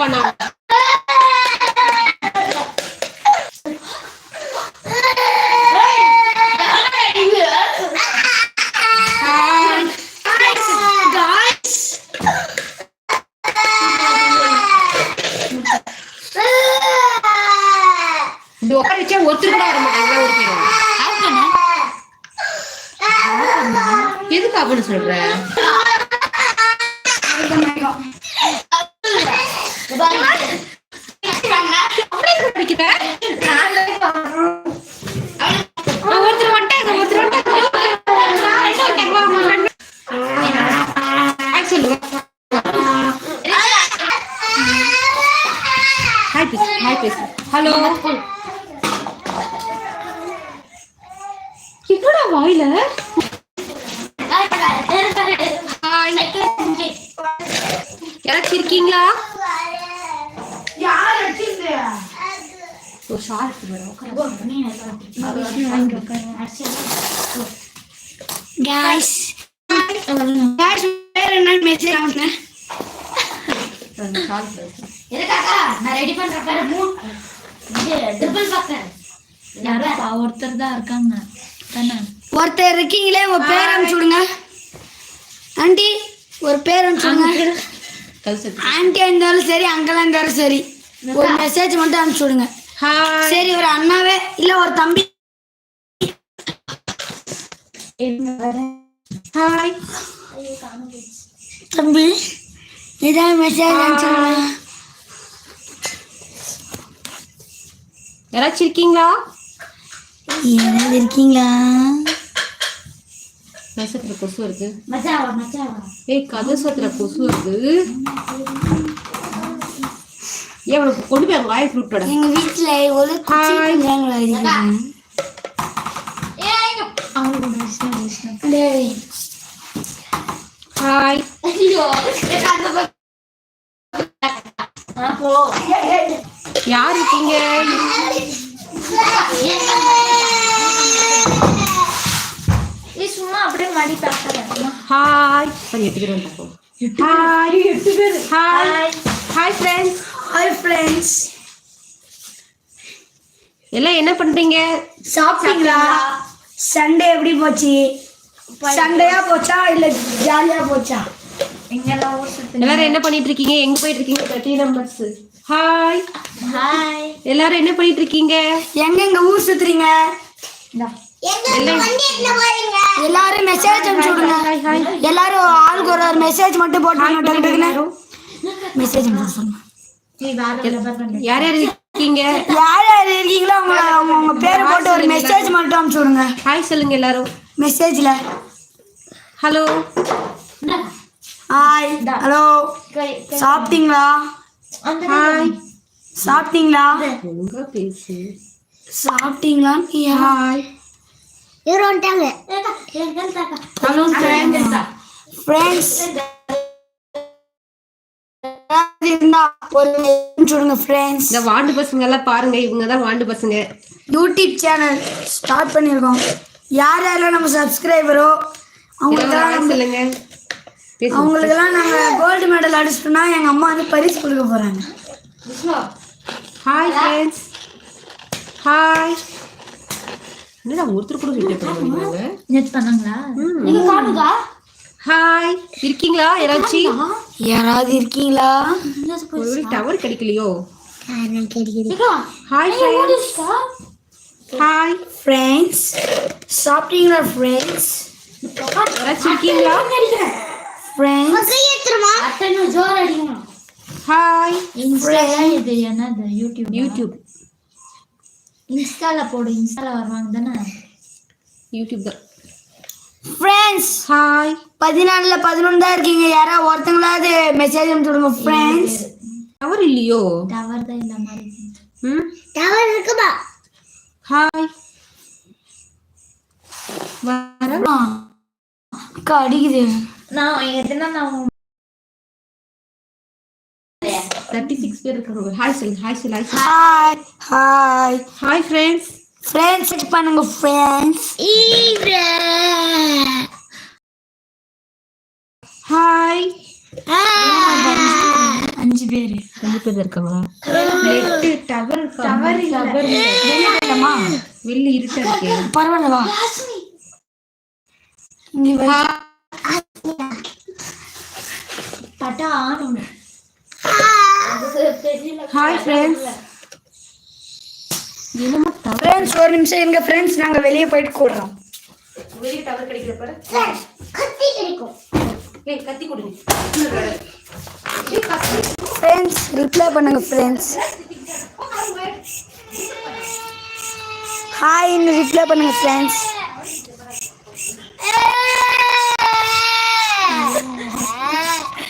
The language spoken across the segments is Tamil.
பண்ணாங்க ஹலோ. என்னடா வாயில? Shawl guys. Guys வேற என்ன மெசேஜ் அனுப்புங்க ஷால் எதுக்காக்கா நான் ரெடி பண்ற பாரு. மூணு. ஒருத்தர் தான் இருக்காங்க. தானே? ஒருத்தர் இருக்கீங்களே உங்க பேர் அனுப்பிச்சு விடுங்க ஆண்டி ஒரு பேர் அனுப்பிச்சு விடுங்க கல்சல் ஆண்டியா இருந்தாலும் சரி அங்கெல்லாம் இருந்தாலும் சரி ஒரு மெசேஜ் மட்டும் அனுப்பிச்சு விடுங்க ஹாய் சரி ஒரு அண்ணாவே இல்ல ஒரு தம்பி. ஹாய் தம்பி இதான் மெசேஜ் அனுப்பிச்சு யாராச்சும் இருக்கீங்களா? யாராவது இருக்கீங்களா? நசத்துல கொசு மச்சாவா ஏய் கதை சத்துல கொசு இருக்கு ஏன் உனக்கு கொண்டு போய் அங்க வாய் ஃப்ரூட்டோட எங்க வீட்டுல ஒரு டேய். ஹாய் ஐயோ. யார் இருக்கீங்க? சும்மா அப்படியே மடி பார்க்கல ஹாய் சரி எட்டு பேர் வந்துப்போம் ஹாய் எட்டு பேர் hi hi friends hi friends எல்லாம் என்ன பண்றீங்க? சாப்பிட்டீங்களா? சண்டே எப்படி போச்சு? சண்டையா போச்சா இல்ல ஜாலியா போச்சா? எல்லாரும் என்ன பண்ணிட்டு இருக்கீங்க? எங்க போயிட்டு இருக்கீங்க? தேர்ட்டி நம்பர்ஸ் ஹாய் ஹாய் எல்லாரும் என்ன பண்ணிட்டு இருக்கீங்க எங்க எங்க ஊர் சுத்துறீங்க? எல்லாரும் மெசேஜ் அனுப்பிச்சு விடுங்க. எல்லாரும் ஆளுக்கு ஒரு ஒரு மெசேஜ் மட்டும் போட்டு மெசேஜ் யார் யார் இருக்கீங்க? யார் யார் இருக்கீங்களோ அவங்க அவங்க உங்க பேரை போட்டு ஒரு மெசேஜ் மட்டும் அனுப்பிச்சு விடுங்க. ஹாய் சொல்லுங்க எல்லாரும். மெசேஜ்ல ஹலோ ஹாய் ஹலோ சாப்பிட்டீங்களா? ஹாய் சாப்பிட்டீங்களா? ஒழுங்கா பேசு. சாப்பிட்டீங்களா? ஹாய் இவரு வந்துட்டாங்க. ஹலோ ஃப்ரெண்ட்ஸ் சொல்லுங்க இந்த வாண்டு பசங்க எல்லாம் பாருங்க இவங்க தான் வாண்டு பசங்க. யூடியூப் சேனல் ஸ்டார்ட் பண்ணியிருக்கோம். யார் யாரெல்லாம் நம்ம சப்ஸ்கிரைபரோ நம்ம சொல்லுங்க. அவங்களுக்கெல்லாம் நாங்கள் கோல்டு மெடல் அடிச்சிட்டோம்னா எங்கள் அம்மா வந்து பரிசு கொடுக்க போகிறாங்க ஹாய் ஃப்ரெண்ட்ஸ் ஹாய் என்னடா ஒருத்தர் கூட வீடியோ பண்ணுவாங்க நெட் பண்ணாங்களா? நீங்க காணுதா? ஹாய் இருக்கீங்களா? யாராச்சும் யாராவது இருக்கீங்களா? ஒரு டவர் கிடைக்கலையோ? ஹாய் ஃப்ரெண்ட்ஸ் ஹாய் ஃப்ரெண்ட்ஸ் சாப்பிட்டீங்களா ஃப்ரெண்ட்ஸ் யாராச்சும் இருக்கீங்களா? ஃப்ரெண்ட்ஸ் அத்தனை ஜோர் அடிக்கணும். ஹாய் இன்ஸ்டா இது என்னது? யூடியூப் யூடியூப் இன்ஸ்டால போடு. இன்ஸ்டால வருவாங்க தானே? யூடியூப் தான். ஃப்ரெண்ட்ஸ் ஹாய் பதினாலுல பதினொன்று தான் இருக்கீங்க. யாராவது ஒருத்தங்களாவது மெசேஜ் அனுப்பிச்சுடுங்க ஃப்ரெண்ட்ஸ் டவர் இல்லையோ? டவர் தான் இல்ல மாதிரி ம்? டவர் இருக்குதா ஹாய் வர அக்கா அடிக்குது நான் எதுனா நான் தேர்ட்டி சிக்ஸ் பேர் இருக்காங்க ஹாய் சொல்லு ஹாய் சொல்லு hi hi hi hi friends friends பண்ணுங்க ஃப்ரெண்ட்ஸ் ஹாய் அஞ்சு பேர். அஞ்சு பேர் இருக்காங்களா நெட்டு டவர் டவர் டவர் வெளியே இல்லம்மா வெளியே இருட்டா இருக்கு. பரவாயில்ல வா. பட்டா ஆனும் ஹாய் ஃப்ரெண்ட்ஸ் என்னமா ஃப்ரெண்ட்ஸ் ஒரு நிமிஷம் எங்க ஃப்ரெண்ட்ஸ் நாங்க வெளியே போயிட்டு கூடுறோம். வெளியே டவர் கிடைக்கிற பாரு. கத்தி கிடைக்கும். ஏய் கத்தி கொடுங்க. ஃப்ரெண்ட்ஸ் ரிப்ளை பண்ணுங்க ஃப்ரெண்ட்ஸ் ஹாய்னு ரிப்ளை பண்ணுங்க ஃப்ரெண்ட்ஸ்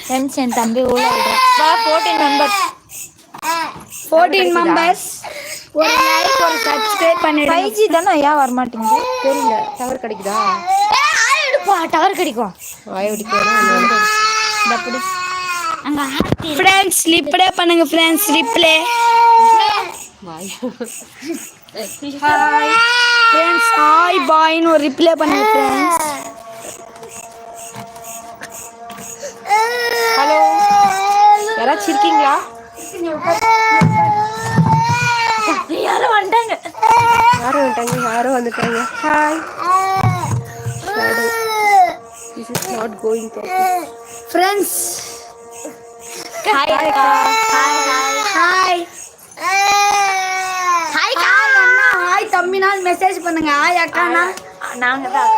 ஃப்ரெண்ட்ஸ் என் தம்பி ஊழ வா ஃபோர்டீன் மெம்பர்ஸ் ஃபோர்டீன் மெம்பர்ஸ் ஒரு லைக் ஒரு சப்ஸ்கிரைப் பண்ணிடுங்க. ஃபைவ் ஜி தானே ஏன் வரமாட்டேங்குது தெரியல. டவர் கிடைக்குதா? டவர் கிடைக்கும் வாய் ஃப்ரெண்ட்ஸ் ரிப்ளை பண்ணுங்க ஃப்ரெண்ட்ஸ் ரிப்ளை ஃப்ரெண்ட்ஸ் ஹாய் பாய்னு ஒரு ரிப்ளை பண்ணுங்க ஃப்ரெண்ட்ஸ் யாரும் வந்துட்டாங்க hi this is not going to friends hi அக்கா ஹாய் ஹாய் ஹாய் ஹாய் அண்ணா ஹாய் தம்பினால் மெசேஜ் பண்ணுங்க. ஹாய் அக்கானா நாங்க தான்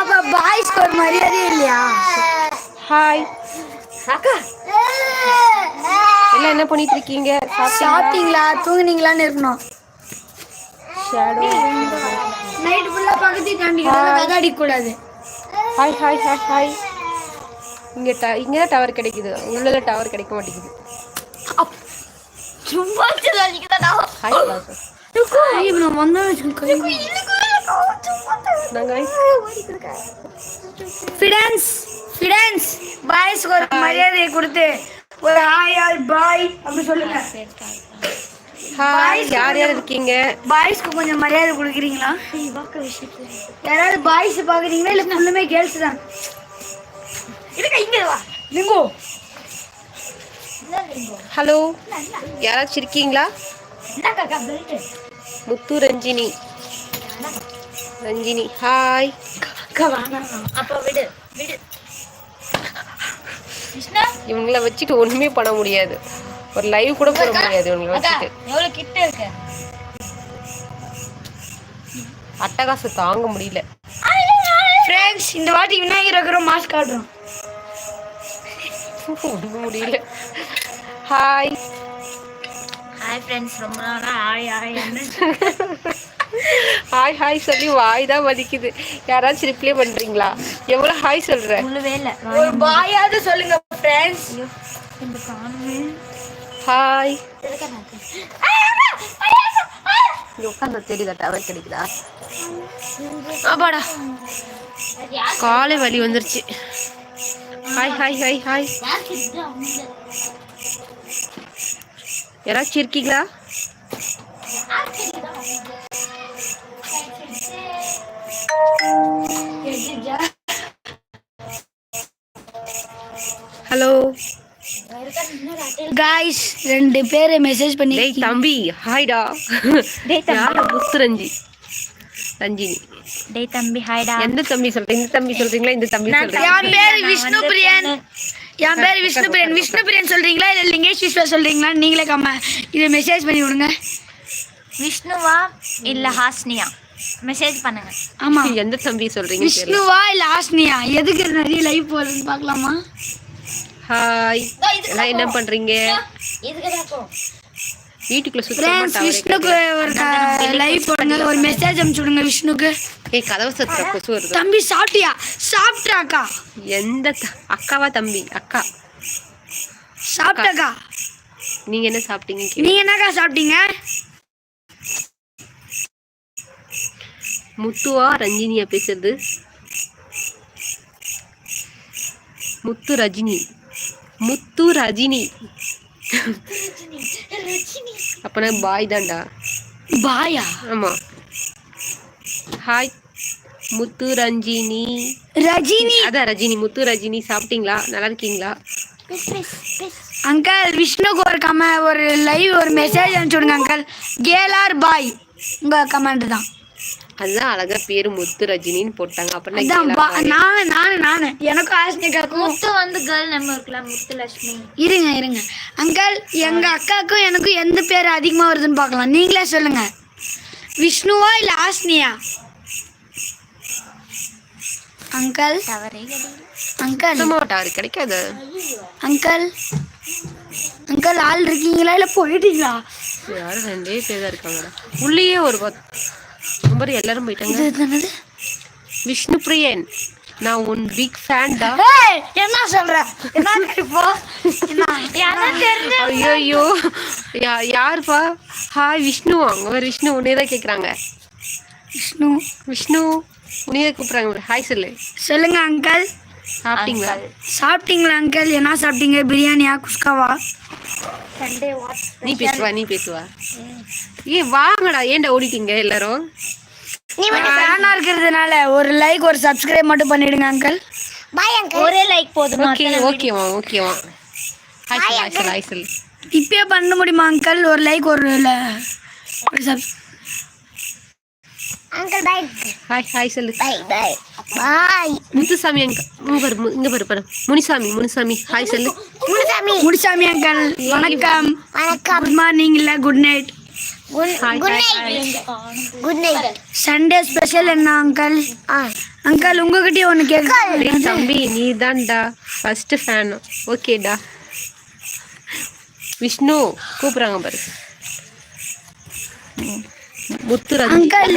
அப்ப பாய்ஸ்க்கு ஒரு மரியாதை இல்லையா? ஹாய் அக்கா. எல்லாம் என்ன பண்ணிட்டு இருக்கீங்க? சாப்பிட்டீங்களா? தூங்குனீங்களான்னு இருக்கணும். ஷேடோ நைட் ஃபுல்லா பக்கத்து தாண்டி கதை அடிக்க கூடாது ஹாய் ஹாய் ஹாய் ஹாய் இங்க ட இங்க தான் டவர் கிடைக்குது. உள்ள டவர் கிடைக்க மாட்டேங்குது. சும்மா மரியாதையை கொடுத்து ஒரு ஹாய் ஹாய் பாய் அப்படி சொல்லுங்க. ஹாய் யார் யார் இருக்கீங்க? பாய்ஸ்க்கு கொஞ்சம் மரியாதை கொடுக்குறீங்களா? யாராவது பாய்ஸ் பாக்குறீங்களா இல்ல ஃபுல்லுமே கேர்ள்ஸ் தான்? இருக்க இங்க வா. லிங்கோ. ஹலோ யாராச்சும் இருக்கீங்களா? முத்து ரஞ்சினி. ரஞ்சினி ஹாய் அப்ப விடு விடு. கிருஷ்ணா இவங்கள வச்சுட்டு ஒண்ணுமே பண்ண முடியாது. ஒரு லைவ் கூட போட முடியாது இவங்கள அக்கா வச்சுட்டு எவ்வளவு கிட்ட இருக்க? அட்டகாசம் தாங்க முடியல. ஃப்ரெண்ட்ஸ் இந்த வாட்டி விநாயகர் இருக்கிற மாஸ்க் காட்டுறோம். முடியல. ஹாய் ஹாய் ஃப்ரெண்ட்ஸ் ரொம்ப நாளா ஹாய் ஹாய் ஹாய் ஹாய் சொல்லி வாய் தான் வலிக்குது. யாராச்சும் ரிப்ளை பண்றீங்களா? எவ்வளவு ஹாய் சொல்ற? ஒரு பாயாவது சொல்லுங்க ஃப்ரெண்ட்ஸ் இந்த காணுமே ஹாய் உட்காந்து தெரியுதா டவர் கிடைக்குதா? ஆபாடா காலை வலி வந்துருச்சு. ஹாய் ஹாய் ஹாய் ஹாய் யாராச்சும் இருக்கீங்களா? ஹலோ காய்ஸ் ரெண்டு பேர் மெசேஜ் பண்ணி டேய் தம்பி ஹாய்டா. டேய் தம்பி. புத்து ரஞ்சி? ரஞ்சினி. டேய் தம்பி ஹாய்டா. எந்த தம்பி சொல்றீங்க இந்த தம்பி சொல்றீங்களா இந்த தம்பி சொல்றீங்க என் பேர் விஷ்ணு பிரியன் என் பேர் விஷ்ணு பிரியன் விஷ்ணு பிரியன் சொல்றீங்களா இல்ல லிங்கேஷ் விஸ்வா சொல்றீங்களா? நீங்களே கம்ம. இதை மெசேஜ் பண்ணி விடுங்க. விஷ்ணுவா இல்ல ஹாஸ்னியா? மெசேஜ் பண்ணுங்க. ஆமா. எந்த தம்பி சொல்றீங்க விஷ்ணுவா இல்ல ஆஸ்னியா எதுக்கு நிறைய லைவ் போகுதுன்னு பார்க்கலாமா? ஹாய் எல்லாம் என்ன பண்றீங்க? வீட்டுக்குள்ள சுத்தமா விஷ்ணுக்கு ஒரு லைவ் போடுங்க ஒரு மெசேஜ் அனுப்பிச்சு விடுங்க விஷ்ணுக்கு. ஏய் கதவு சத்துற கொசு வருது. தம்பி சாப்பிட்டியா? சாப்பிட்டாக்கா எந்த த- அக்காவா தம்பி? அக்கா. சாப்பிட்டாக்கா. நீங்க என்ன சாப்பிட்டீங்க. நீங்க என்னக்கா சாப்பிட்டீங்க? முத்துவா ரஞ்சினியா பேசுறது? முத்து ரஜினி. முத்து ரஜினி. அப்பனா பாய் தான்டா. பாயா? ஆமா. ஹாய் முத்து ரஞ்சினி. ரஜினி. அதான் ரஜினி முத்து ரஜினி சாப்பிட்டீங்களா? நல்லா இருக்கீங்களா? அங்கிள் விஷ்ணுக்கு ஒரு கம ஒரு லைவ் ஒரு மெசேஜ் அனுப்பிச்சுடுங்க அங்கிள். கேலார் பாய். உங்க கமெண்ட் தான். அதுதான் அழகா பேரு முத்து ரஜினின்னு போட்டாங்க. அப்படின்னா நானு நானு நானு எனக்கும் ஆஸ்னிகாக்கும் முத்து வந்து கேர்ள் நேம் இருக்கலாம் முத்து லட்சுமி. இருங்க இருங்க. அங்கிள் எங்க அக்காவுக்கும் எனக்கும் எந்த பேர் அதிகமா வருதுன்னு பார்க்கலாம். நீங்களே சொல்லுங்க. விஷ்ணுவா இல்ல ஆஸ்னியா அங்கிள். அங்கிள். டவர் கிடைக்காது. அங்கிள். அங்கிள் ஆள் இருக்கீங்களா இல்ல போயிட்டீங்களா? யாரும் ரெண்டே பேர் தான் இருக்காங்கடா. உள்ளேயே ஒரு பத் ரொம்ப எல்லாரும் போயிட்டாங்க. விஷ்ணு பிரியன் நான் உன் பிக் ஃபேன் டா. என்ன சொல்ற? என்ன இப்போ? என்ன? யாரா தெரிஞ்ச ஐயோ யா யாருப்பா? ஹாய் விஷ்ணு. அவங்க விஷ்ணு உன்னே தான் கேட்குறாங்க விஷ்ணு. விஷ்ணு உன்னே கூப்பிட்றாங்க ஹாய் சொல்லு. சொல்லுங்க அங்கிள் சாப்பிட்டீங்களா? சாப்பிட்டீங்களா அங்கிள் என்ன சாப்பிட்டீங்க? பிரியாணியா குஸ்காவா? நீ பேசுவா நீ பேசுவா? ஏ வாங்கடா. ஏன்டா ஓடிட்டீங்க எல்லாரும்? ஃபேனா இருக்கிறதுனால ஒரு லைக் ஒரு சப்ஸ்கிரைப் மட்டும் பண்ணிடுங்க அங்கிள் ஒரே லைக் போதுமா. ஓகே ஓகேவா ஓகேவா ஹாய் சொல்லு ஹாய் சொல்லு இப்பயே பண்ண முடியுமா அங்கிள் ஒரு லைக் ஒரு ஒரு sub uncle bye hi hi சொல்லு. பை பை பாய் முத்துசாமி அங்க இங்க பாரு இங்க பாரு பாரு. முனிசாமி முனிசாமி ஹாய் சொல்லு. முனுசாமி. முடிச்சாமி அங்கிள் வணக்கம். வணக்கம். குட் மார்னிங் இல்ல good night good Hi, good hi, night good night Sunday special என்ன அங்கிள் ஆ. அங்கிள் உங்ககிட்டயே ஒன்று கேட்க தம்பி நீ தான்டா ஃபர்ஸ்ட் ஃபேன் ஓகேடா விஷ்ணு கூப்பிடுறாங்க பாரு. அங்கிள்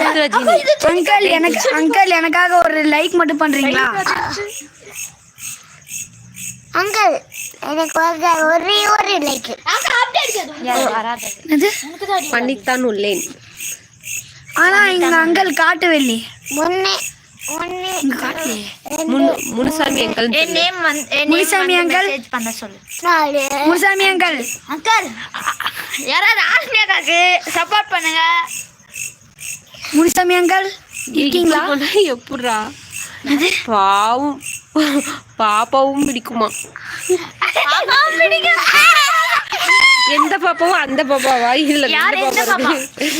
எனக்கு அங்கிள் எனக்காக ஒரு லைக் மட்டும் பண்றீங்களா? அங்கிள் பண்ணித்தான் உள்ளேன். ஆனா எங்க அங்கிள் காட்டவில்லை ஒன்னு ஒன்னு இங்க காட்டலையே முன் முனுசாமி என் முனிசாமி. மெசேஜ் பண்ண சொல்லு. நாலு. முசாமி அங்கிள் அங்கிள் யாராவது சப்போர்ட் பண்ணுங்க. முனிசாமி இருக்கீங்களா? எப்படா பாவம். பாப்பாவும் பிடிக்குமா? எந்த பாப்பாவும் அந்த பாப்பாவா? இல்ல யார் எந்த பாப்பா.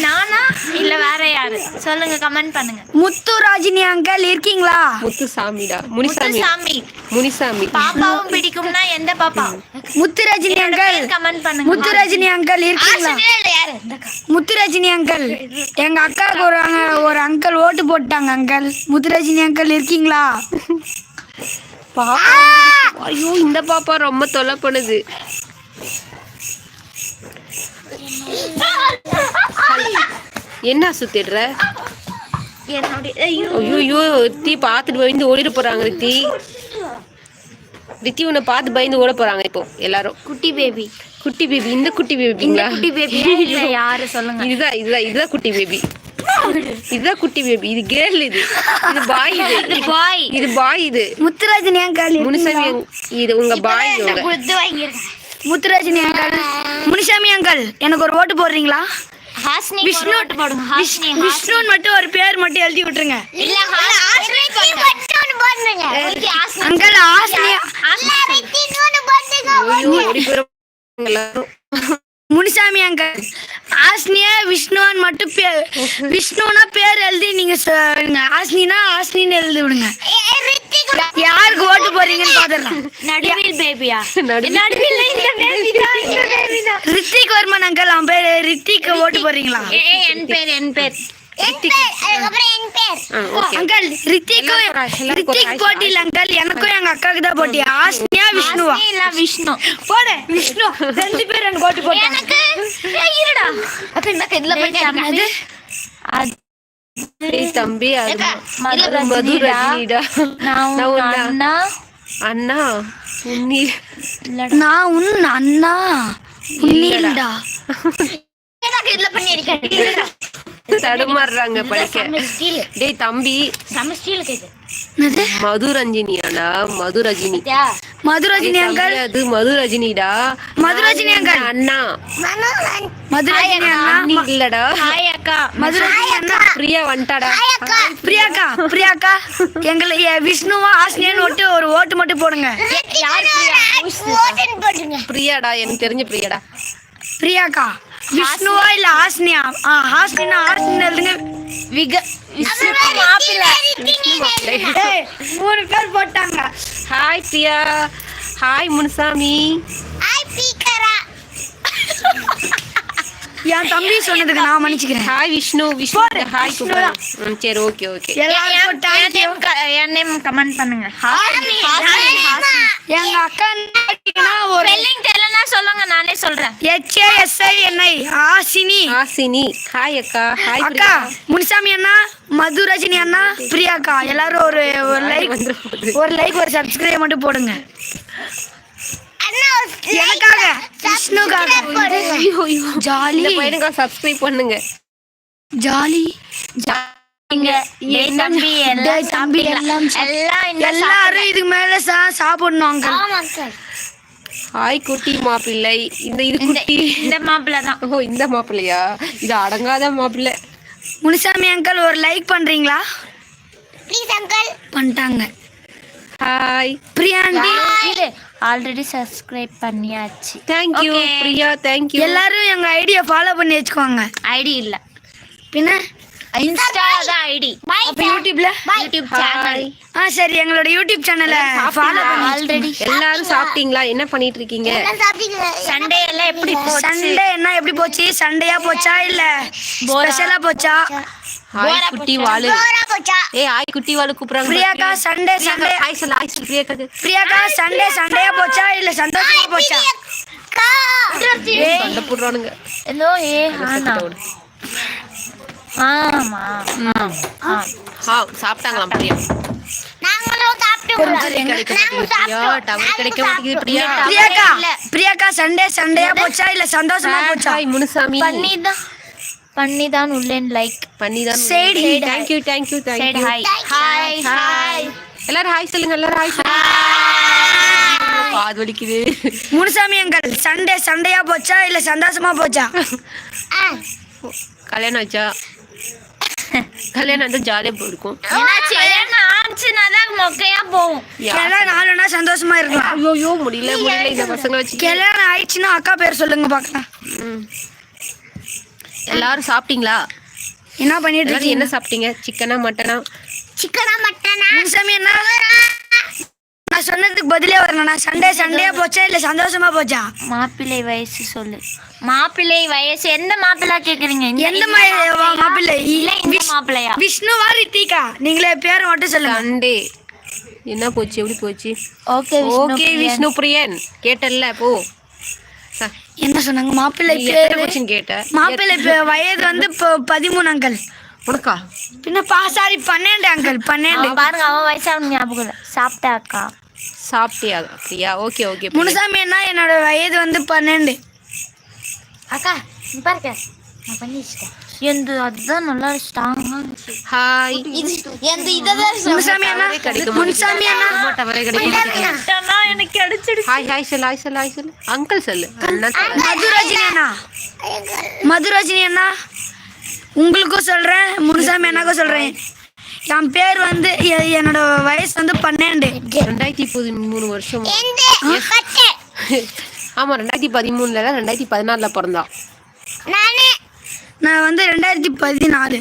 நானா? இல்ல வேற யாரு? சொல்லுங்க கமெண்ட் பண்ணுங்க. முத்து ராஜினி அங்கிள் இருக்கீங்களா? முத்துசாமிடா. முனிசாமி. சாமி முனிசாமி. பாப்பாவும் பிடிக்கும்னா எந்த பாப்பா? முத்து ரஜினி அங்கிள் கமெண்ட் பண்ணுங்க. முத்து ரஜினி அங்கிள் இருக்கீங்களா யாரு. முத்து ரஜினி அங்கிள் எங்க அக்காவுக்கு ஒரு ஒரு அங்கிள் ஓட்டு போட்டாங்க அங்கிள் முத்து ரஜினி அங்கிள் இருக்கீங்களா? பாப்பா. ஐயோ இந்த பாப்பா ரொம்ப தொல்லை பண்ணுது என்ன சுத்திடுற? ஐயோ ஐயோ ரித்தி பார்த்துட்டு பயந்து ஓடிட போறாங்க ரித்தி ரித்தி உன்னை பார்த்து பயந்து ஓட போறாங்க இப்போ எல்லாரும். குட்டி பேபி குட்டி பேபி இந்த குட்டி பேபிங்களா குட்டி பேபி யாரு சொல்லுங்க? இதுதான் இதுதான் இதுதான் குட்டி பேபி இதுதான் குட்டி பேபி இது கேர்ள் இது. இது பாய் இது. பாய் இது பாய் இது. முத்து ரஜினி அங்கிள் முனுசாமி இது உங்க பாய் இவங்க குடுத்து வாங்கிருக்கேன் முத்து ரஜினி அங்கிள். முனிசாமி அங்கிள் எனக்கு ஒரு ஓட்டு போடுறீங்களா? விஷ்ணு விஷ்ணு மட்டும் ஒரு பேர் மட்டும் எழுதி விட்டுருங்க. இல்ல ஹாஸ்னி முனிசாமி அங்கிள் ஆஸ்னியா விஷ்ணுவான் மட்டும் பேர் விஷ்ணுனா பேர் எழுதி நீங்க சொல்லுங்க ஆஸ்னினா ஆஸ்னின்னு எழுதி விடுங்க. யாருக்கு ஓட்டு போறீங்கன்னு பாத்துடலாம். நடுவில் பேபியா நடுவில். இந்த பேபி தான் இந்த பேபி தான். ரித்திக் வர்மன் அங்கிள் அவன் பேர் ரித்திக் ஓட்டு போறீங்களா? என் பேர் என் பேர். அங்கிள் ரித்திக்கும் ரித்திக் hi போட்டியில் அங்கிள் எனக்கும் எங்க அக்காவுக்கு தான் போட்டி. ஆஸ்னியா விஷ்ணுவா? விஷ்ணு. போடு விஷ்ணு. ரெண்டு பேர் எனக்கு எனக்கு இருடா. இதுல தம்பி. மது ரஜினிடா. நான் அண்ணா. அண்ணா உன்னி நான் உன் அண்ணா. இதுல பண்ணி தடுமாறுறாங்க படிக்க. டேய் தம்பி. செம ஸ்டீல் கேது என்னது? மது ரஞ்சினியாடா மது ரஜினி மது ரஜினி டேய் அங்கிள் தம்பி, அது மது ரஜினிடா மது ரஜினி அங்கிள் அண்ணா இல்லடா. ஹாய் அக்கா. மது ரஜினி அண்ணா பிரியா வந்துட்டாடா. பிரியாக்கா பிரியாக்கா. எங்களை விஷ்ணுவா ஆஸ்னியான்னு ஓட்டு ஒரு ஓட்டு மட்டும் போடுங்க. யார் பிரியா? பிரியாடா எனக்கு தெரிஞ்ச பிரியாடா. பிரியாக்கா. விஷ்ணுவா இல்ல ஹாஸ்னியா ஆ ஹாஸ்னினா ஹாஸ்னி எழுதுங்க விக மூணு பேர் போட்டாங்க. ஹாய் பிரியா ஹாய் முனுசாமி என் தம்பி சொன்னதுக்கு நான் மன்னிச்சுக்கிறேன். ஹாய் விஷ்ணு விஷ்ணு ஹாய் சரி ஓகே ஓகே. என் நேம் கமெண்ட் பண்ணுங்க. எங்க அக்கா ஒரு ஸ்பெல்லிங் தெரியலனா சொல்லுங்க நானே சொல்றேன். H A S I N I Asini. Hasini hi அக்கா. ஹாய் அக்கா முனிசாமி அண்ணா மது ரஜினி அண்ணா பிரியாக்கா. எல்லாரும் ஒரு ஒரு லைக் ஒரு லைக் ஒரு சப்ஸ்கிரைப் மட்டும் போடுங்க. எனக்காக விஷ்ணுக்காக. ஜாலி. பையனுக்கா சப்ஸ்கிரைப் பண்ணுங்க. ஜாலி. தம்பி எல்லாம் எல்லாரும் இதுக்கு மேல சா- சாப்பிடணும் அங்கிள் ஹாய் குட்டி மாப்பிள்ளை. இந்த இது இந்த குட்டி. இந்த மாப்பிள்ளை தான். ஓ இந்த மாப்பிள்ளையா? இது அடங்காத மாப்பிள்ளை. முனிசாமி அங்கிள் ஒரு லைக் பண்றீங்களா? பண்ணிட்டாங்க. ஹாய் பிரியாண்டி ஆல்ரெடி சப்ஸ்கிரைப் பண்ணியாச்சு. Thank you Okay. Priya thank you எல்லாரும் எங்க ஐடியா ஃபாலோ பண்ணி வச்சுக்கோங்க. ஐடி இல்ல. பின்ன? இன்ஸ்டா தான் ஐடி. யூடியூப்ல யூடியூப் சேனல் ஆ சரி எங்களோட யூடியூப் சேனலை ஃபாலோ பண்ணி ஆல்ரெடி எல்லாரும் சாப்பிட்டீங்களா? என்ன பண்ணிட்டு இருக்கீங்க? சண்டே எல்லாம் எப்படி போச்சு? சண்டே என்ன எப்படி போச்சு? சண்டையா போச்சா இல்ல? ஸ்பெஷலா போச்சா? ஹாய் குட்டி வாளு ஏய் ஹாய் குட்டி வாளு கூப்பிடுறாங்க பிரியாக்கா சண்டே சண்டே. ஹாய் சொல்லு ஹாய் சொல்லு பிரியாக்காக்கு பிரியாக்கா சண்டே சண்டையா போச்சா இல்ல சந்தோஷமா போச்சா? சண்டை போடுறானுங்க. ஏதோ ஏ ஆனா. சாப்பிட்டாங்களாம் பிரியா? பிரியாக்கா பிரியாக்கா சண்டே சண்டையா போச்சா இல்ல சந்தோஷமா போச்சா? ஹாய் முனுசாமி. பண்ணிதான் பண்ணிதான் உள்ளேன் லைக் பண்ணிதான் side thank you thank you side thank you hi hi hi எல்லாரும் ஹாய் சொல்லுங்க எல்லாரும் ஹாய் சொல்லுங்க. காது வலிக்குது? முனுசாமி அங்கிள் சண்டே சண்டையா போச்சா இல்ல சந்தோஷமா போச்சா? கல்யாணம் ஆச்சா? கல்யாணம் வந்து ஜாலியா போயிருக்கும். கல்யாணம் ஆளுனா சந்தோஷமா இருக்கலாம். ஐயோ முடியல முடியல இந்த பசங்களை வச்சு கல்யாணம் ஆயிடுச்சுன்னா அக்கா பேர் சொல்லுங்க பாக்கலாம் ம். எல்லாரும் சாப்பிட்டீங்களா? என்ன பண்ணிட்டு என்ன சாப்பிட்டீங்க? சிக்கனா மட்டனா? முனுசாமி என்ன? நான் சொன்னதுக்கு பதிலே வரலண்ணா சண்டே சண்டையா போச்சா இல்ல சந்தோஷமா போச்சா? மாப்பிள்ளை வயசு சொல்லு. மாப்பிள்ளை வயசு எந்த மாப்பிள்ளை கேக்குறீங்க? எந்த மாப்பிள்ளை. இல்ல இந்த மாப்பிள்ளையா? விஷ்ணுவா ரித்திகா நீங்களே பேரை மட்டும் சொல்லுங்க. சண்டே என்ன போச்சு? எப்படி போச்சு? Okay okay Vishnu Priyan. கேட்டல்ல போ. என்ன சொன்னாங்க? மாப்பிள்ளை பேரு கொஸ்டின் கேட்ட? மாப்பிள்ளை வயது வந்து இப்போ பதிமூணு அங்கிள் உனக்கா? பின்ன பா சாரி பன்னெண்டு அங்கிள் பன்னெண்டு. பாருங்க அவன் வயசு அவனுக்கு ஞாபகம் இல்லை. சாப்பிட்டாக்கா சாப்பிட்டியா? பிரியா ஓகே ஓகே முனுசாமி என்ன? என்னோட வயது வந்து பன்னெண்டு. அக்கா நீ பாருங்க நான் பண்ணி வச்சுட்டேன். எந்த அதுதான் நல்லா ஸ்ட்ராங்கா ஹாய் எந்த இததான் முனுசாமி அண்ணா. கிடைக்க முனுசாமி அண்ணா. டவரே கிடைக்க மாட்டேங்குது. எனக்கு கிடைச்சிடுச்சு. ஹாய் ஹாய் சொல்லு ஹாய் சொல்லு ஹாய் சொல்லு. அங்கிள் சொல்லு. அண்ணா சொல்லு. மதுராஜினி அண்ணா. மதுராஜினி அண்ணா. உங்களுக்கும் சொல்றேன் முனுசாமி அண்ணாக்கும் சொல்றேன். என் பேர் வந்து என்னோட வயசு வந்து பன்னெண்டு. ரெண்டாயிரத்தி பதிமூணு வருஷம். ஆமா ரெண்டாயிரத்தி பதிமூணுல தான் ரெண்டாயிரத்தி பதினாறுல பிறந்தான் நான். வந்து ரெண்டாயிரத்தி பதினாலு.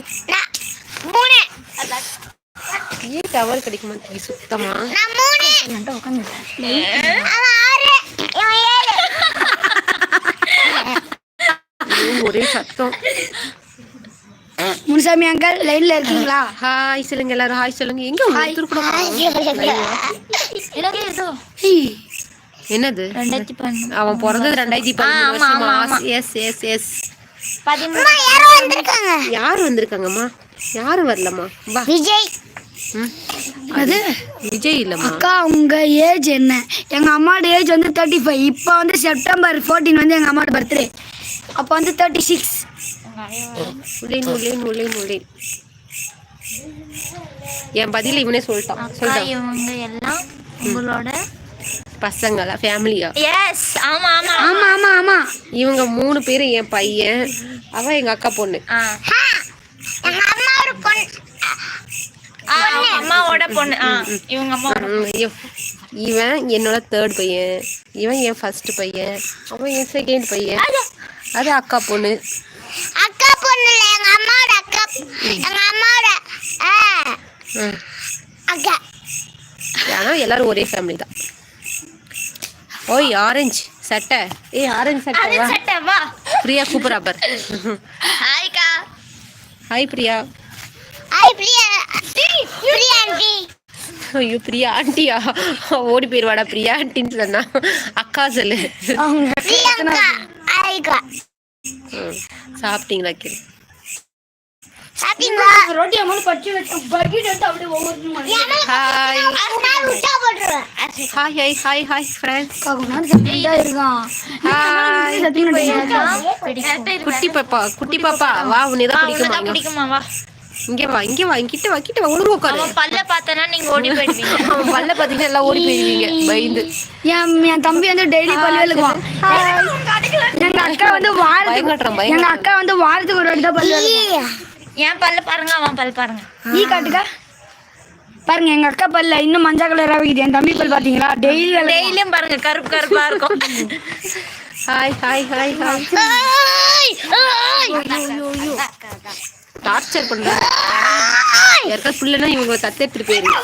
ஏன் டவர் கிடைக்க மாட்டேங்குது சுத்தமா. ஒரே சத்தம். முனுசாமி அங்கிள் லைன்ல இருக்கீங்களா? ஹாய் சொல்லுங்க எல்லாரும். ஹாய் சொல்லுங்க. எங்க ஒருத்தர் கூட என்னது? அவன் பிறந்தது ரெண்டாயிரத்தி ஆமா. எஸ் எஸ் எஸ் யார் வந்திருக்காங்கம்மா? யாரும் வரலம்மா. விஜய். அது? விஜய் இல்லம்மா. அக்கா உங்க ஏஜ் என்ன? எங்க அம்மாவோட ஏஜ் வந்து தேர்ட்டி ஃபைவ் இப்போ வந்து செப்டம்பர் ஃபோர்டீன் வந்து எங்க அம்மாவோட பர்த்டே அப்போ வந்து தேர்ட்டி சிக்ஸ் உள்ளேன் உள்ளேன் உள்ளேன் உள்ளேன் என் பதில் இவனே சொல்லிட்டான். சொல்லிட்டான் இவங்க எல்லாம் உங்களோட பசங்களா ஃபேமிலியா எஸ் ஆமா ஆமா ஆமா. ஆமா ஆமா இவங்க மூணு பேரும் என் பையன் அவ எங்க அக்கா பொண்ணு. ஆ. எங்க அம்மா ஒரு பொண்ணு. ஆ, அவங்க அம்மாவோட பொண்ணு. இவங்க அம்மா. இவன் என்னோட தேர்ட் பையன். இவன் என் ஃபர்ஸ்ட் பையன். அவன் என் செகண்ட் பையன். அது அக்கா பொண்ணு. அக்கா பொண்ணு இல்ல எங்க அம்மாவோட அக்கா எங்க அம்மாவோட. அக்கா. ஆனா எல்லாரும் ஒரே ஃபேமிலி தான். ஓய் ஆரஞ்சு சட்டை. ஏய் ஆரஞ்சு சட்டை வா. சட்டை வா. பிரியா கூப்பிட்றா பார். ஹாய்க்கா hi Priya. Hi Priya. Priya aunty ஐயோ பிரியா ஆண்டியா ஓடி போயிடுவாடா பிரியா ஆண்டின்னு சொன்னா. அக்கா சொல்லு. சாப்பிட்டீங்களா கேளு சாப்பிட்டீங்களா? ரொட்டி அம்மா பச்சை வச்சு பக்கெட் எடுத்து அப்படியே ஒவ்வொரு hi hi hi hi hi friends இருக்கான். ஹாய் குட்டி பாப்பா குட்டி பாப்பா. வா உன்னை தான் பிடிக்குமா இங்க. பிடிக்குமா வா. இங்க வா இங்க வா இங்கிட்ட வா கிட்ட வா ஒழுங்கு உட்காரு. அவன் பல்ல பார்த்தனா நீங்க ஓடி போயிடுவீங்க. அவன் பல்ல பாத்தீங்கன்னா எல்லாம் ஓடி போயிருவீங்க பயந்து. என் என் தம்பி வந்து டெய்லி பல்லு விளக்குவான். எங்க அக்கா வந்து வாரத்துக்கு எங்க அக்கா வந்து வாரத்துக்கு ஒரு வாட்டி தான் பல்லு. என் பல்ல பாருங்க அவன் பல் பாருங்க. ஈ காட்டுக்கா. பாருங்க எங்க அக்கா பல்ல இன்னும் மஞ்சள் கலரா வைக்குது. என் தம்பி பல் பாத்தீங்களா டெய்லி டெய்லியும் பாருங்க கருப்பு கருப்பா இருக்கும். Hi hi hi hi. Torture பண்றாங்க. யாருக்காவது புள்ளனா இவங்க தத்தெடுத்துட்டு போயிருங்க.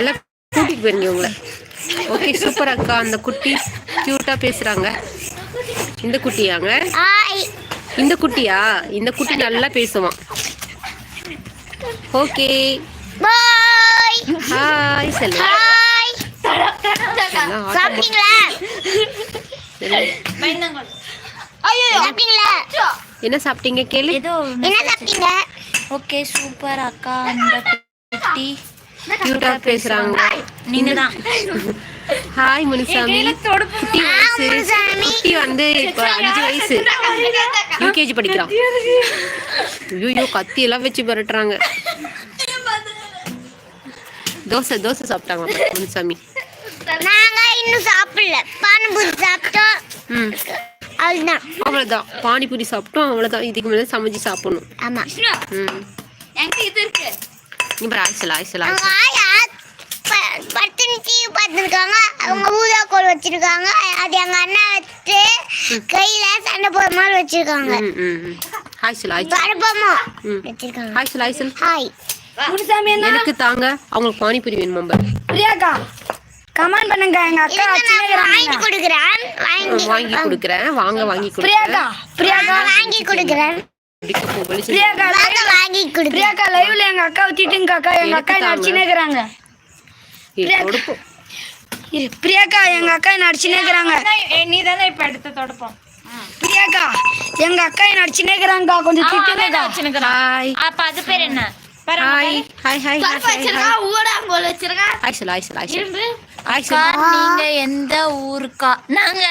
எல்லாம் கூட்டிட்டு போயிருங்க இவங்கள. ஓகே சூப்பர் அக்கா அந்த குட்டி கியூட்டா பேசுறாங்க. இந்த குட்டியாங்க? இந்த குட்டியா? இந்த குட்டி நல்லா பேசுவான். Okay. Bye hi Selva. Hi சாப்பிட்டீங்களா? செல்வா. சாப்பிட்டீங்களா? என்ன சாப்பிட்டீங்க கேளு. என்ன சாப்பிட்டீங்க? ஓகே சூப்பர் அக்கா அந்த குட்டி. கியூட்டா பேசுறாங்க. நீங்க தான் ஹாய் முனுசாமி குட்டி வயசு. குட்டி வந்து இப்ப அஞ்சு வயசு. யூகேஜி படிக்கிறான். ஐயோ கத்தி எல்லாம் வச்சு மிரட்டுறாங்க தோசை தோசை சாப்பிட்டாங்க முனுசாமி. நாங்க இன்னும் சாப்பிடல. பானிபூரி சாப்பிட்டோம். ம். அவ்வளவுதான். அவ்வளோதான் பானிபூரி சாப்பிட்டோம் அவ்வளோதான் இதுக்கு மேலே சமைச்சு சாப்பிடணும். ஆமா. ம். இங்கே ஆய்ச்சல் ஆய்ச்சல் அவங்க ஆய்ச்சல் ஆயா ப- படுத்துன்னு டிவி பார்த்துருக்காங்க. அவங்க ஊதாக்கோல் வச்சிருக்காங்க. அது எங்க அண்ணன் வச்சு கையில சண்டை போற மாதிரி வச்சிருக்காங்க. ம் வச்சிருக்காங்க. ஆய்ச்சல் ஆய்ச்சல் ஹாய். எனக்கு தாங்க அவங்களுக்கு பானிபூரி வேணுமா பாரு. பிரியாக்கா. கமெண்ட் பண்ணுங்க எங்க அக்கா வாங்கி கொடுக்குறேன். வாங்கி வாங்கி கொடுக்குறேன். வாங்க வாங்கி பிரியாக்கா கொடுக்குறேன் பிரியாக்கா வாங்கி கொடுக்குறேன். பிரியாக்கா வாங்க கொடுக்குறேன். பிரியாக்கா லைவ்ல எங்க அக்கா திட்டுங்க அக்கா. எங்க அக்கா நடிச்சுனே இருக்கிறாங்க பிரியாக்கா. எங்க அக்கா நடிச்சுனே இருக்கிறாங்க நீ தானே இப்ப எடுத்து தொடப்போம். பிரியாக்கா எங்க அக்கா நடிச்சுனே இருக்கிறாங்கக்கா கொஞ்சம் திட்டுங்கக்கா ஹாய் அப்ப அது பேர் என்ன? Hi hi hi hi hi ஆய்ச்சல் நீங்க எந்த ஊருக்கா? நாங்க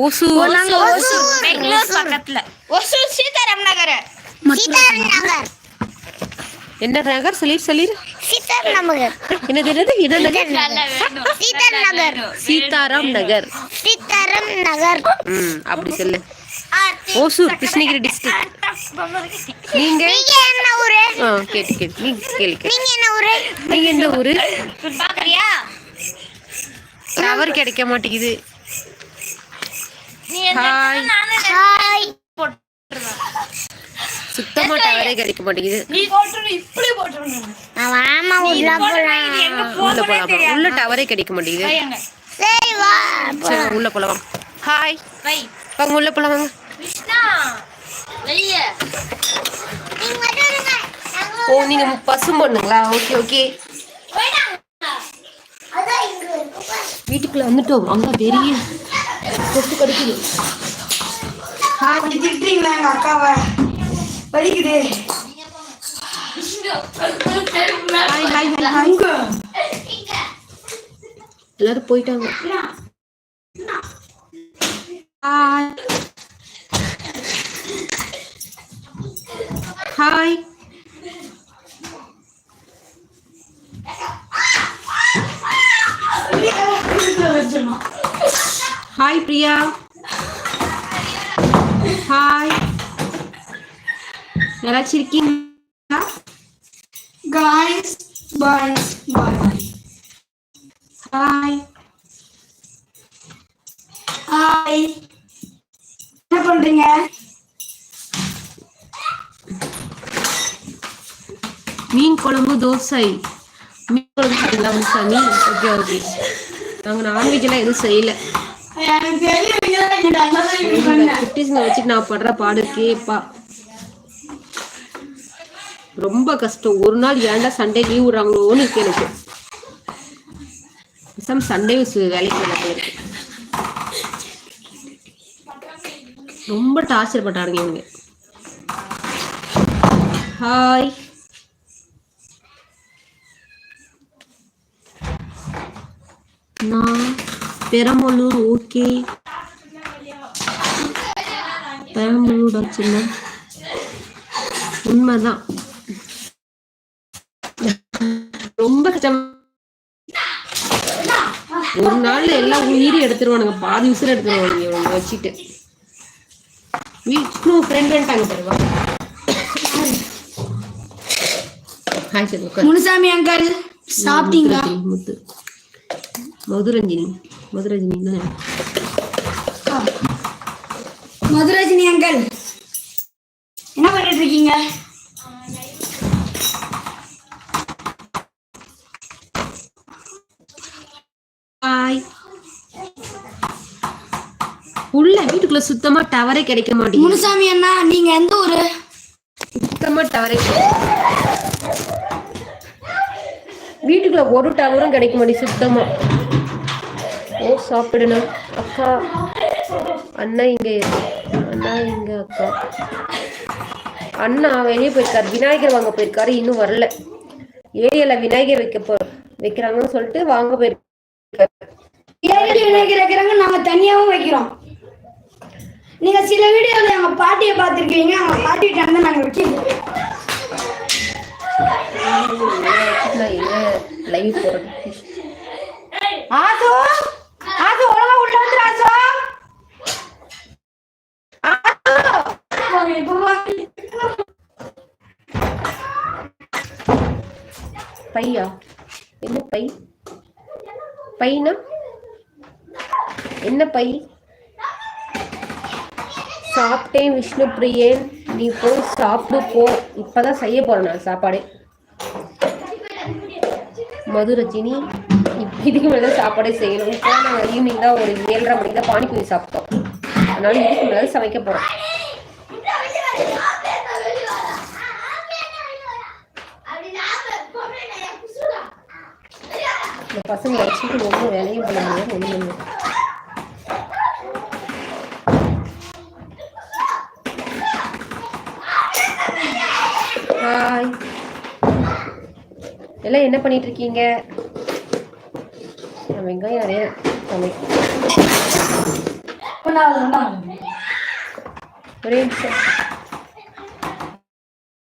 ஓசு நாங்க ஓசூர். பெங்களூர் பக்கத்துல. ஒசூர் சீதாராம் நகர். சீதாராம் நகர். என்ன நகர்? சொல்லிரு சொல்லிரு சீதாராம் நகர். என்னது என்னது? என்னது சீதாராம் நகர்? சீதாராம் நகர். சீதாராம் நகர். ம் அப்படி சொல்லு. ஓசூர் கிருஷ்ணகிரி டிஸ்ட்ரிக்ட் நீங்க? நீங்க? என்ன ஊரு? கேட்டு கேட்டு. நீங்க நீங்க என்ன ஊரு? நீங்க எந்த ஊரு? பாக்குறியா? டவர் கிடைக்க மாட்டேங்குது. நீ ஹாய் ஹாய் சுத்தமா டவரே கிடைக்க மாட்டேங்குது. நான் வாமா உள்ள போலாம். உள்ள டவரே கிடைக்க மாட்டேங்குது. சரி வா சரி உள்ள போலாம். ஹாய் வாங்க உள்ள போலாம் வாங்க. ஓ நீங்க பசும் பொண்ணுங்களா? ஓகே ஓகே அதான் இங்க இருக்கு பாரு. வீட்டுக்குள்ள வந்துட்டோம். அங்க பெரிய கொத்து கடிக்குது. திட்டுறீங்களா எங்க அக்காவை? வலிக்குது. எல்லாரும் போயிட்டாங்க. ஹாய் ஹாய் பிரியா ஹாய் யாராச்சும் இருக்கீங்களா guys boys bye hi hi என்ன பண்றீங்க? மீன் குழம்பு தோசை. மீன் குழம்பு சாப்பிடலாம் சாமி ஓகே ஓகே. நாங்கள் நான்வெஜ்லாம் எதுவும் செய்யல. எனக்கு குட்டீஸுங்க வச்சுட்டு நான் படுற பாடு கேப்பா. ரொம்ப கஷ்டம். ஒரு நாள் ஏன்டா சண்டே லீவ் விடுறாங்களோன்னு இருக்கு எனக்கு பேசாம சண்டே வேலைக்கு வரல இருக்கு. ரொம்ப டார்ச்சர் பண்றாருங்க இவங்க ஹாய் நான் பெரம்பலூர் ஓகே பெரம்பலூர் ஆச்சுன்னா உண்மைதான் ரொம்ப கஷ்டம். ஒரு நாள்ல எல்லாம் உயிரி எடுத்துருவானுங்க. பாதி உசுறு எடுத்துருவானுங்க இவனுங்க வச்சுட்டு. விஷ்ணு ஃப்ரெண்ட் வந்துட்டாங்க உட்கார். முனுசாமி அங்கிள் சாப்பிட்டீங்களா? முத்து. மதுரஞ்சினி. மதுரஞ்சினி தானே மதுரஜினி அங்கிள். என்ன பண்ணிட்டு இருக்கீங்க ஹாய் உள்ள வீட்டுக்குள்ள சுத்தமா டவரே கிடைக்க மாட்டேங்குது. முனுசாமி அண்ணா நீங்க எந்த ஊரு? சுத்தமா டவரே வீட்டுக்குள்ள ஒரு டவரும் கிடைக்க மாட்டேங்குது சுத்தமா. ஓ சாப்பிடணும் அக்கா அண்ணா இங்க. அண்ணா இங்க அக்கா. அண்ணா வெளியே போயிருக்காரு. விநாயகர் வாங்க போயிருக்காரு. இன்னும் வரல. ஏரியால விநாயகர் வைக்க போ வைக்கிறாங்கன்னு சொல்லிட்டு வாங்க போயிருக்காரு. ஏழு விநாயகர் வைக்கிறாங்க. நாங்க தனியாவும் வைக்கிறோம். நீங்க சில வீடியோல எங்க பாட்டியை பார்த்திருக்கீங்க. அவங்க பாட்டிகிட்ட இருந்து நாங்க எங்க லைவ் போறது ஆசோ! ஆசோ ஒழுங்கா உள்ள வந்துரு பையா? என்ன பை? பைனா? என்ன பை? சாப்பிட்டேன் விஷ்ணு பிரியன் நீ போய் சாப்பிடு போ. இப்பதான் செய்ய போறேன் நான் சாப்பாடு. மதுரஜினி இதுக்கு மேலே தான் சாப்பாடே செய்யணும். இப்போ நாங்கள் ஈவினிங் தான் ஒரு ஏழரை மணிக்கு தான் பானிபூரி சாப்பிட்டோம். அதனால இதுக்கு மேலே தான் சமைக்க போறோம். இந்த பசங்க வச்சுட்டு ஒன்றும் வேலையும் பண்ண முடியாது ஒன்றும் ஹாய் எல்லாம் என்ன பண்ணிட்டு இருக்கீங்க? வெங்காயம் நிறைய. ஒரே நிமிஷம்.